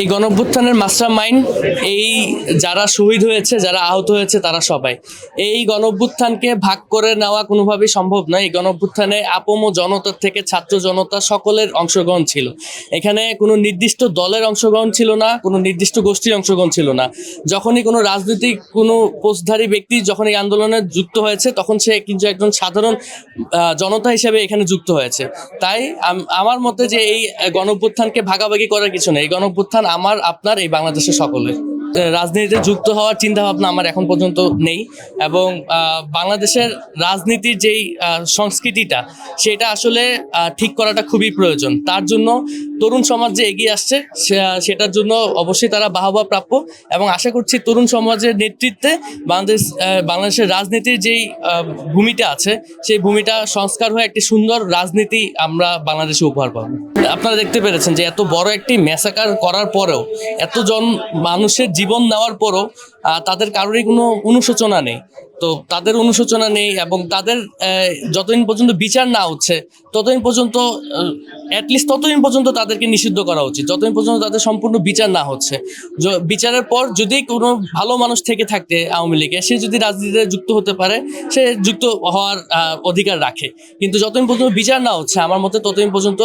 এই গণঅভ্যুত্থানের master mind এই যারা শহীদ হয়েছে, যারা আহত হয়েছে, তারা সবাই। এই গণভ্যুত্থানকে ভাগ করে নেওয়া কোনোভাবেই সম্ভব নয়। এই গণঅভ্যুত্থানে আপম জনতার থেকে ছাত্র জনতা সকলের অংশগ্রহণ ছিল। এখানে কোনো নির্দিষ্ট দলের অংশগ্রহণ ছিল না, কোনো নির্দিষ্ট গোষ্ঠীর অংশগ্রহণ ছিল না। যখনই কোনো রাজনৈতিক কোনো পোস্টধারী ব্যক্তি যখন এই আন্দোলনে যুক্ত হয়েছে, তখন সে কিন্তু একজন সাধারণ জনতা হিসেবে এখানে যুক্ত হয়েছে। তাই আমার মতে যে এই গণঅভ্যুত্থানকে ভাগাভাগি করার কিছু নেই। এই গণঅভ্যুত্থান আমার, আপনার এই বাংলাদেশের সকলের। রাজনীতিতে যুক্ত হওয়ার চিন্তা ভাবনা আমার এখন পর্যন্ত নেই এবং বাংলাদেশের রাজনীতির যেই সংস্কৃতিটা, সেটা আসলে ঠিক করাটা খুবই প্রয়োজন। তার জন্য তরুণ সমাজ যে এগিয়ে আসছে সেটার জন্য অবশ্যই তারা বাহবা প্রাপ্য এবং আশা করছি তরুণ সমাজের নেতৃত্বে বাংলাদেশ বাংলাদেশের রাজনীতির যেই ভূমিটা আছে, সেই ভূমিটা সংস্কার হয়ে একটি সুন্দর রাজনীতি আমরা বাংলাদেশে উপহার পাবো। আপনারা দেখতে পেরেছেন যে এত বড় একটি ম্যাসাকার করার পরেও, এতজন মানুষের জীবন নেওয়ার পরও তাদের কারোরই কোনো অনুশোচনা নেই। তো তাদের অনুশোচনা নেই এবং তাদের যতদিন পর্যন্ত বিচার না হচ্ছে, ততদিন পর্যন্ত অ্যাটলিস্ট ততদিন পর্যন্ত তাদেরকে নিষিদ্ধ করা উচিত। যতদিন পর্যন্ত তাদের সম্পূর্ণ বিচার না হচ্ছে। বিচারের পর যদি কোনো ভালো মানুষ থেকে থাকতে আওয়ামী লীগে, সে যদি রাজনীতিতে যুক্ত হতে পারে, সে যুক্ত হওয়ার অধিকার রাখে। কিন্তু যতদিন পর্যন্ত বিচার না হচ্ছে, আমার মতে ততদিন পর্যন্ত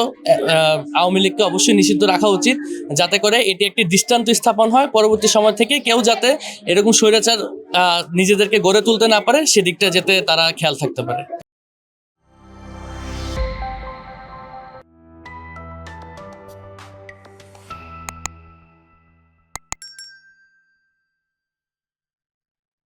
আওয়ামী লীগকে অবশ্যই নিষিদ্ধ রাখা উচিত, যাতে করে এটি একটি দৃষ্টান্ত স্থাপন হয়। পরবর্তী সময় থেকে কেউ যাতে এরকম স্বৈরাচার নিজেদেরকে গড়ে তুলতে না পারে, সেদিকটা যাতে তারা খেয়াল থাকতে পারে।